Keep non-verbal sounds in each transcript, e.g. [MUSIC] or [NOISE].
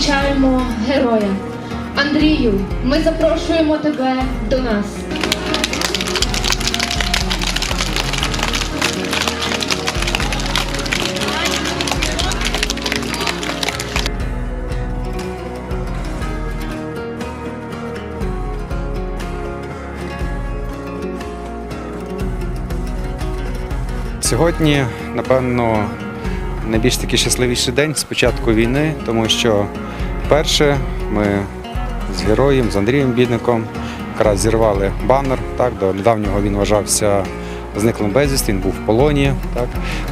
зустрічаємо героя. Андрію, ми запрошуємо тебе до нас. Сьогодні, напевно, найбільш такий щасливіший день з початку війни, тому що вперше ми з героєм, з Андрієм Бідником, якраз зірвали банер. Так, до недавнього він вважався зниклим безвісти, він був в полоні. Так.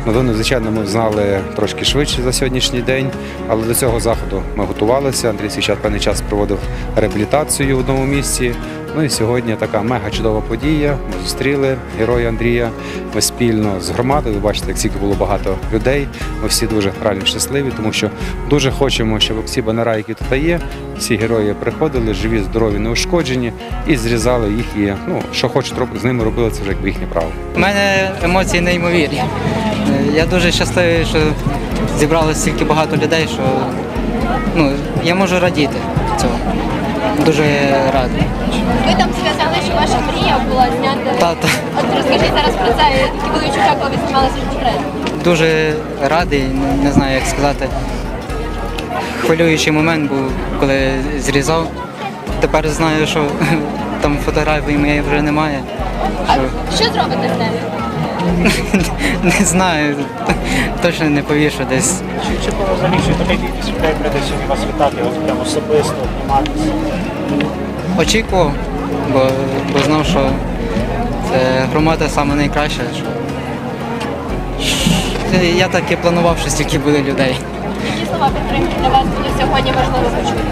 Новину, звичайно, ми знали трошки швидше за сьогоднішній день, але до цього заходу ми готувалися. Андрій Свічат певний час проводив реабілітацію в одному місці. Ну і сьогодні така мега чудова подія. Ми зустріли героя Андрія. Ми спільно з громадою. Ви бачите, як скільки було багато людей. Ми всі дуже реально щасливі, тому що дуже хочемо, щоб всі банера, які тут є, всі герої приходили, живі, здорові, неушкоджені, і зрізали їх. І ну що хочуть роб- з ними робили, це вже якби їхнє право. У мене емоції неймовірні. Я дуже щасливий, що зібралося стільки багато людей, що ну, я можу радіти цього. Дуже радий. Ви там сказали, що ваша мрія була зняти. Та, та, От розкажіть зараз про це, які були відчуття, коли ви знімалися в портрет. дуже радий, не- знаю, як сказати. Хвилюючий момент був, коли зрізав. Тепер знаю, що [LAUGHS] там фотографії моєї вже немає. А Що, що зробите з нею? Не знаю, точно не повішу десь. Чи, чи було взагалі, що така кількість людей прийде сьогодні вас вітати, от прямо особисто обніматися? Очікував, бо, бо знав, що це громада саме найкраща. Що... Я так і планував, що стільки буде людей. Які слова підтримки для вас буде сьогодні важливо почути?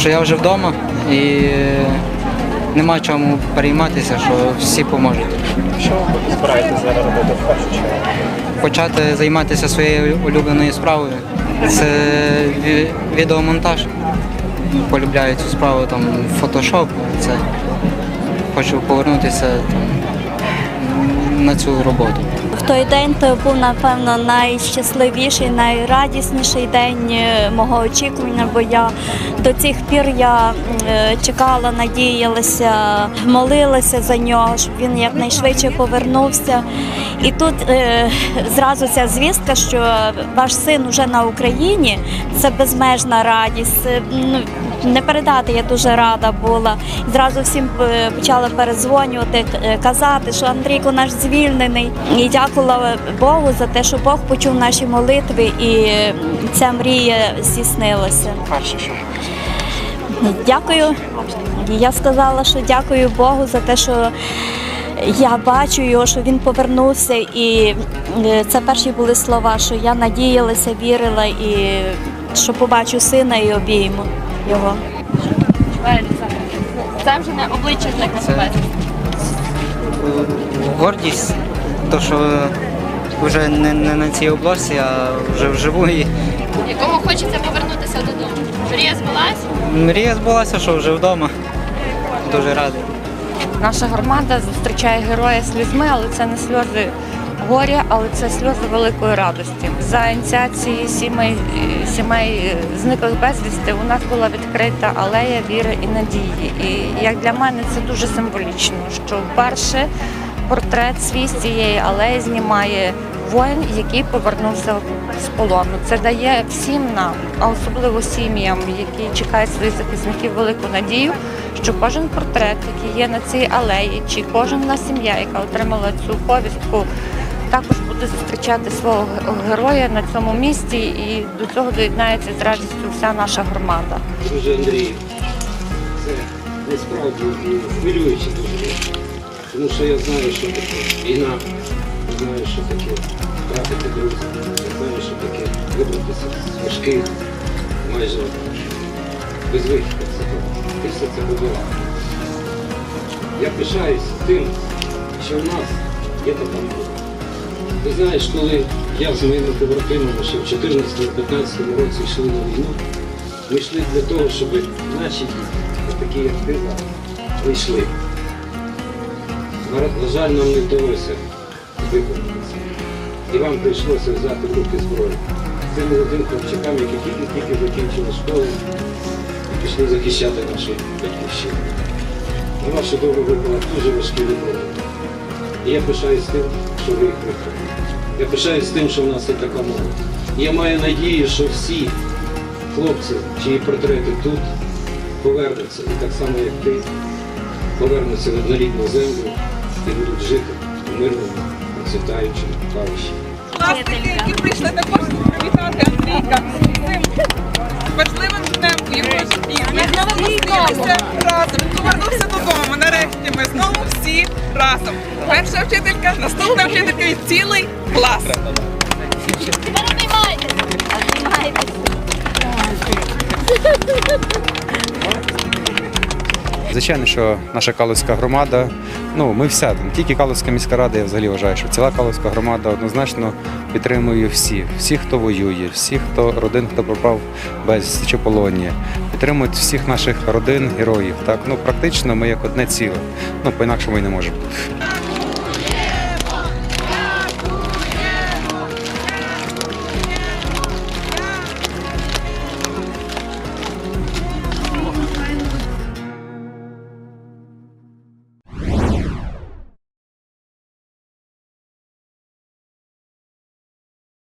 Що я вже вдома і нема чому перейматися, що всі поможуть. Що ви збираєтесь зараз робити в першу чергу? Почати займатися своєю улюбленою справою. Це відеомонтаж. Полюбляю цю справу, там фотошоп. Це хочу повернутися там, на цю роботу. Той день то був напевно найщасливіший, найрадісніший день е, мого очікування, бо я до цих пір я е, чекала, надіялася, молилася за нього, щоб він якнайшвидше повернувся. І тут е, зразу ця звістка, що ваш син уже на Україні, це безмежна радість. Ну, не передати, я дуже рада була. Зразу всім е, почали перезвонювати, е, казати, що Андрійко наш звільнений. І дякувала Богу за те, що Бог почув наші молитви, і ця мрія здійснилася. Перше, що Дякую. Я сказала, що дякую Богу за те, що я бачу його, що він повернувся, і е, це перші були слова, що я надіялася, вірила і що побачу сина і обійму його. Це вже не обличчя зникне Гордість, то що вже не, не на цій обложці, а вже вживу. І Якому хочеться повернутися додому. Мрія збулась? мрія збулася, що вже вдома. Дуже радий. Наша громада зустрічає героя слізьми, але це не сльози горя, але це сльози великої радості. За ініціації сімей, сімей е, зниклих безвісти у нас була відкрита алея віри і надії. І як для мене це дуже символічно, що вперше портрет свій з цієї алеї знімає воїн, який повернувся з полону. Це дає всім нам, а особливо сім'ям, які чекають своїх захисників, велику надію, що кожен портрет, який є на цій алеї, чи кожна сім'я, яка отримала цю повістку, також буде зустрічати свого героя на цьому місці, і до цього доєднається з радістю вся наша громада. Друже Андрій, це насправді хвилююче дуже. Тому що я знаю, що таке війна, знаю, що таке втратити друзів, я знаю, що таке вибратися з важких, майже безвихідних ситуацій. Ти все це побила. Я пишаюсь тим, що в нас є така молодь. Ти знаєш, коли я з моїми побратимами ще в 2014-2015 році йшли на війну, ми йшли для того, щоб наші діти, такі як ти зараз, вийшли. На жаль, нам не вдалося виконати. І вам прийшлося взяти в руки зброю. тим молодим хлопчакам, які тільки-тільки закінчили школу і пішли захищати нашу батьківщину. На вашу долю випала дуже важкі випробування. І я пишаюсь тим, що ви їх витримали. Я пишаюсь тим, що в нас є така молодь. Я маю надію, що всі хлопці, чиї портрети тут, повернуться. І так само, як ти, повернуться на рідну землю і будуть жити в мирному, процвітаючому павищі. Власники, які прийшли також привітати Андрійка з цим важливим днем у його житті. Ми знову зустрілися разом, повернувся додому. Нарешті ми знову всі разом. Перша вчителька, наступна вчителька і цілий клас. Звичайно, що наша Калузька громада, ну ми вся, не тільки Каловська міська рада, я взагалі вважаю, що ціла Каловська громада однозначно підтримує всіх, всіх, хто воює, всіх, хто родин, хто пропав без чи полоні, підтримують всіх наших родин, героїв. Так, ну практично ми як одне ціле. Ну, по-інакшому і не може бути.